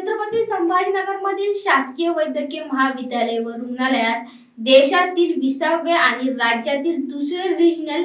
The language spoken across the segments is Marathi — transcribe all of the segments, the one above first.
छत्रपती संभाजीनगरमधील शासकीय वैद्यकीय महाविद्यालय व रुग्णालयात देशातील विसावे आणि राज्यातील दुसरे रिजनल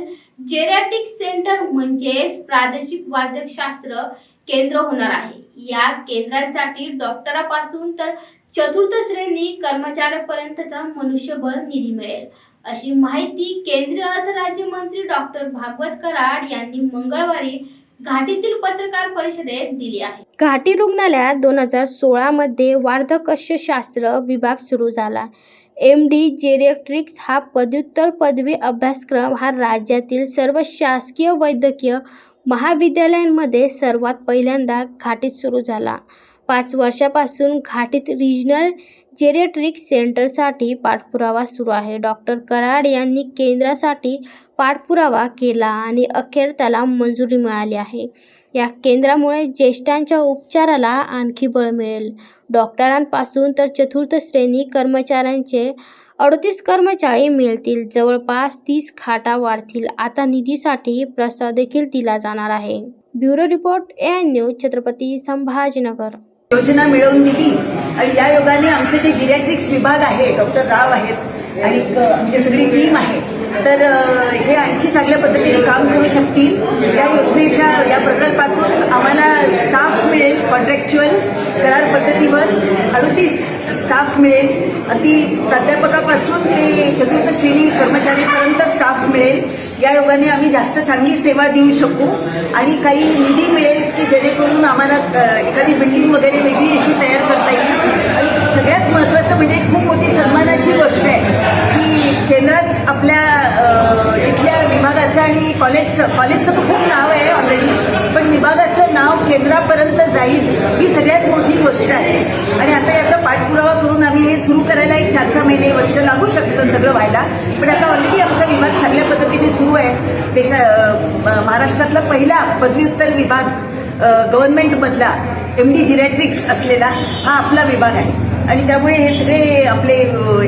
जेरॅटिक सेंटर म्हणजेच प्रादेशिक वार्धकशास्त्र केंद्र होणार आहे. या केंद्रासाठी डॉक्टरापासून तर चतुर्थ श्रेणी कर्मचाऱ्यापर्यंतचा मनुष्यबळ निधी मिळेल. अशी माहिती केंद्रीय अर्थ राज्यमंत्री डॉक्टर भागवत कराड यांनी मंगळवारी घाटीतील पत्रकार परिषदेत दिली आहे. घाटी रुग्णालयात दोन हजार सोळामध्ये वार्धक्यशास्त्र विभाग सुरू झाला. एम डी जेरियाट्रिक्स हा पदव्युत्तर पदवी अभ्यासक्रम हा राज्यातील सर्व शासकीय वैद्यकीय महाविद्यालयांमध्ये सर्वात पहिल्यांदा घाटीत सुरू झाला. पाच वर्षापासून घाटीत रिजनल जेरेट्रिक सेंटरसाठी पाठपुरावा सुरू आहे. डॉक्टर कराड यांनी केंद्रासाठी पाठपुरावा केला आणि अखेर त्याला मंजुरी मिळाली आहे. या केंद्रामुळे ज्येष्ठांच्या उपचाराला आणखी बळ मिळेल. डॉक्टरांपासून तर चतुर्थ श्रेणी कर्मचाऱ्यांचे अडतीस कर्मचारी मिळतील. जवळपास तीस खाटा वाढतील. आता निधीसाठी प्रस्ताव देखील दिला जाणार आहे. Bureau report A news Chhatrapati Sambhajinagar. योजना मिळवून दिली. आणि या योगाने आमचे जे जिरॅट्रिक्स विभाग आहे डॉक्टर राव आहेत आणि आमची सगळी टीम आहे. तर हे आणखी चांगल्या पद्धतीने काम करू शकतील. या योजनेच्या या प्रकल्पातून आम्हाला स्टाफ मिळेल कॉन्ट्रॅक्च्युअल करार पद्धतीवर. अडतीस स्टाफ मिळेल. अगदी प्राध्यापकापासून ते चतुर्थ श्रेणी कर्मचारीपर्यंत स्टाफ मिळेल. या योगाने आम्ही जास्त चांगली सेवा देऊ शकू. आणि काही निधी मिळेल की जेणेकरून आम्हाला एखादी बिल्डिंग वगैरे वेगळी अशी तयार करता येईल. आणि सगळ्यात महत्त्वाचं म्हणजे खूप मोठी सन्मानाची गोष्ट आहे की केंद्रात आपल्या इथल्या विभागाचं आणि कॉलेजचं कॉलेजचं तर खूप नाव आहे ऑलरेडी पण विभागाचं नाव केंद्रापर्यंत जाईल ही सगळ्यात मोठी गोष्ट आहे आणि आता याचा पाठपुरावा करून आम्ही हे सुरू करायला एक चार सहा महिने वर्ष लागू शकतं सगळं व्हायला. पण आता ऑलरेडी आमचा विभाग चांगल्या पद्धतीने सुरू आहे. देशा महाराष्ट्रातला पहिला पदव्युत्तर विभाग गव्हर्नमेंटमधला एम डी जिरॅट्रिक्स असलेला हा आपला विभाग आहे. आणि त्यामुळे हे सगळे आपले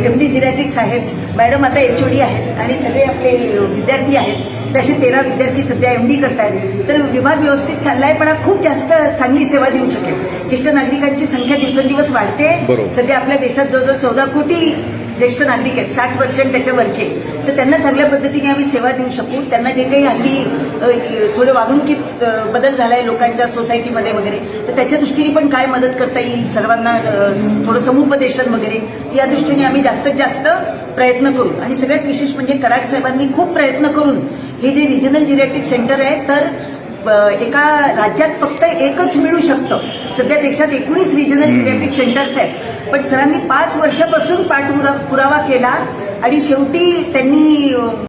एम डी जिरॅट्रिक्स आहेत. मॅडम आता एच डी आहेत आणि सगळे आपले विद्यार्थी आहेत. तसे तेरा विद्यार्थी सध्या एम डी करतायत. तर विभाग व्यवस्थित चाललाय पण हा खूप जास्त चांगली सेवा देऊ शकेल. ज्येष्ठ नागरिकांची संख्या दिवसेंदिवस वाढते. सध्या आपल्या देशात जवळजवळ चौदा कोटी ज्येष्ठ नागरिक आहेत साठ वर्ष त्याच्यावरचे तर त्यांना चांगल्या पद्धतीने आम्ही सेवा देऊ शकू. त्यांना जे काही हल्ली थोडं वागणुकीत बदल झालाय लोकांच्या सोसायटीमध्ये वगैरे तर त्याच्या दृष्टीने पण काय मदत करता येईल सर्वांना थोडं समुपदेशन वगैरे या दृष्टीने आम्ही जास्तीत जास्त प्रयत्न करू. आणि सगळ्यात विशेष म्हणजे कराड साहेबांनी खूप प्रयत्न करून हे जे रिजनल जिरॅटिक सेंटर आहे तर एका राज्यात फक्त एकच मिळू शकतं. सध्या देशात एकोणीस रिजनल जिनेटिक सेंटर्स आहेत. पण सरांनी पाच वर्षापासून पाठपुरा पुरावा केला आणि शेवटी त्यांनी